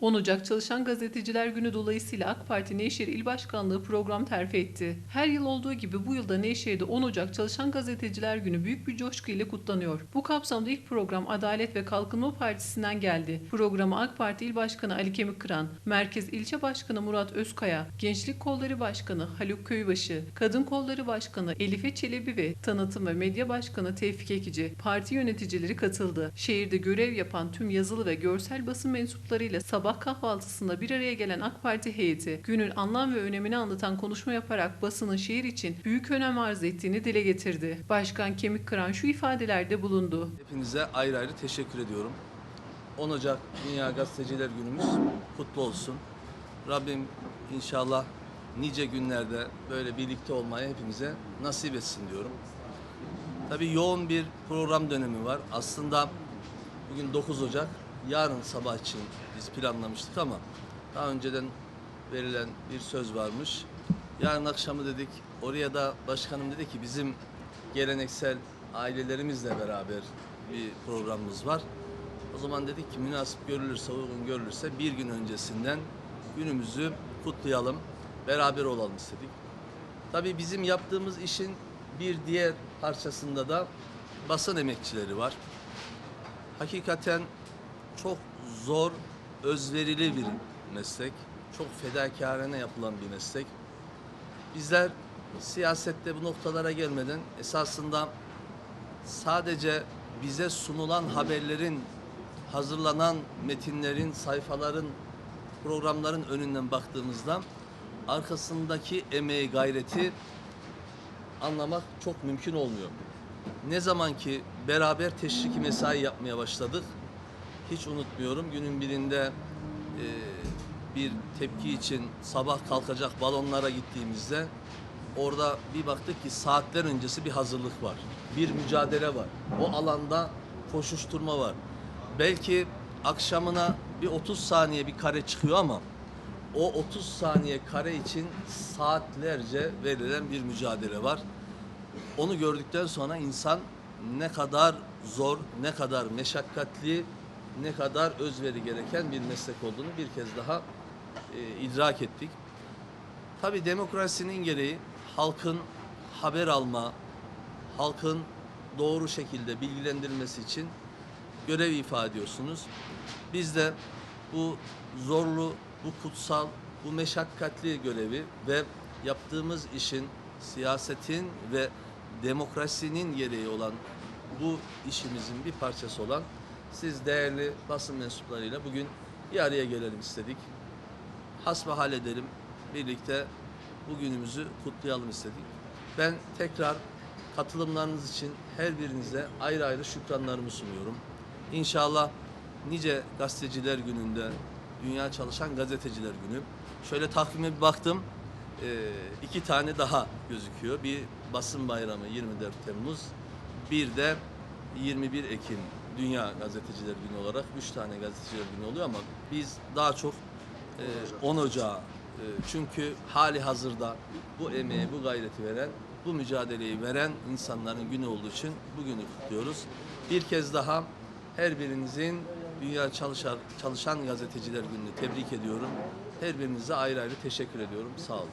10 Ocak Çalışan Gazeteciler Günü dolayısıyla AK Parti Nevşehir İl Başkanlığı program terfi etti. Her yıl olduğu gibi bu yılda Nevşehir'de 10 Ocak Çalışan Gazeteciler Günü büyük bir coşku ile kutlanıyor. Bu kapsamda ilk program Adalet ve Kalkınma Partisi'nden geldi. Programı AK Parti İl Başkanı Ali Kemikkıran, Merkez İlçe Başkanı Murat Özkaya, Gençlik Kolları Başkanı Haluk Köybaşı, Kadın Kolları Başkanı Elife Çelebi ve Tanıtım ve Medya Başkanı Tevfik Ekici, parti yöneticileri katıldı. Şehirde görev yapan tüm yazılı ve görsel basın mensuplarıyla sabah kahvaltısında bir araya gelen AK Parti heyeti günün anlam ve önemini anlatan konuşma yaparak basının şehir için büyük önem arz ettiğini dile getirdi. Başkan Kemikkıran şu ifadelerde bulundu. Hepinize ayrı ayrı teşekkür ediyorum. 10 Ocak Dünya Gazeteciler Günümüz kutlu olsun. Rabbim inşallah nice günlerde böyle birlikte olmayı hepimize nasip etsin diyorum. Tabii yoğun bir program dönemi var. Aslında bugün 9 Ocak, yarın sabah için biz planlamıştık ama daha önceden verilen bir söz varmış. Yarın akşamı dedik, oraya da başkanım dedi ki bizim geleneksel ailelerimizle beraber bir programımız var. O zaman dedik ki münasip görülürse, uygun görülürse bir gün öncesinden günümüzü kutlayalım, beraber olalım istedik. Tabii bizim yaptığımız işin bir diğer parçasında da basın emekçileri var. Hakikaten çok zor, özverili bir meslek. Çok fedakarane yapılan bir meslek. Bizler siyasette bu noktalara gelmeden esasında sadece bize sunulan haberlerin, hazırlanan metinlerin, sayfaların, programların önünden baktığımızda arkasındaki emeği, gayreti anlamak çok mümkün olmuyor. Ne zaman ki beraber teşriki mesai yapmaya başladık, hiç unutmuyorum günün birinde e, bir tepki için sabah kalkacak balonlara gittiğimizde orada bir baktık ki saatler öncesi bir hazırlık var. Bir mücadele var. O alanda koşuşturma var. Belki akşamına bir 30 saniye bir kare çıkıyor ama o 30 saniye kare için saatlerce verilen bir mücadele var. Onu gördükten sonra insan ne kadar zor, ne kadar meşakkatli, ne kadar özveri gereken bir meslek olduğunu bir kez daha e, idrak ettik. Tabii demokrasinin gereği halkın haber alma, halkın doğru şekilde bilgilendirilmesi için görev ifade ediyorsunuz. Biz de bu zorlu, bu kutsal, bu meşakkatli görevi ve yaptığımız işin siyasetin ve demokrasinin gereği olan bu işimizin bir parçası olan siz değerli basın mensuplarıyla bugün bir araya gelelim istedik. Hasbihal edelim, birlikte bugünümüzü kutlayalım istedik. Ben tekrar katılımlarınız için her birinize ayrı ayrı şükranlarımı sunuyorum. İnşallah nice gazeteciler gününde, Dünya Çalışan Gazeteciler Günü. Şöyle takvime bir baktım, iki tane daha gözüküyor. Bir basın bayramı 24 Temmuz, bir de 21 Ekim Dünya Gazeteciler Günü olarak üç tane gazeteciler günü oluyor ama biz daha çok e, 10 Ocağı e, çünkü hali hazırda bu emeği, bu gayreti veren, bu mücadeleyi veren insanların günü olduğu için bugünü kutluyoruz. Bir kez daha her birinizin Dünya Çalışan, Çalışan Gazeteciler Günü'nü tebrik ediyorum. Her birinize ayrı ayrı teşekkür ediyorum. Sağ olun.